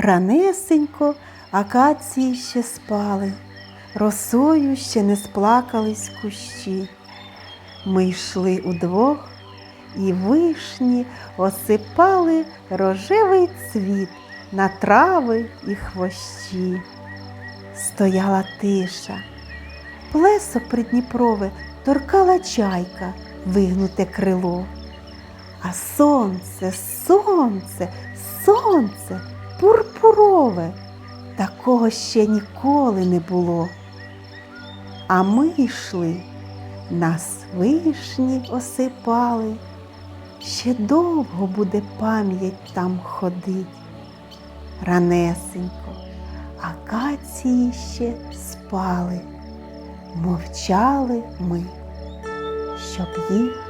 Ранесенько акації ще спали, росою ще не сплакались кущі. Ми йшли удвох, і вишні осипали рожевий цвіт на трави і хвощі. Стояла тиша, плесо придніпрове торкала чайка, вигнуте крило. А сонце, сонце, сонце пурпурове, такого ще ніколи не було. А ми йшли, нас вишні осипали, ще довго буде пам'ять там ходить. Ранесенько, акації ще спали, мовчали ми, щоб їх.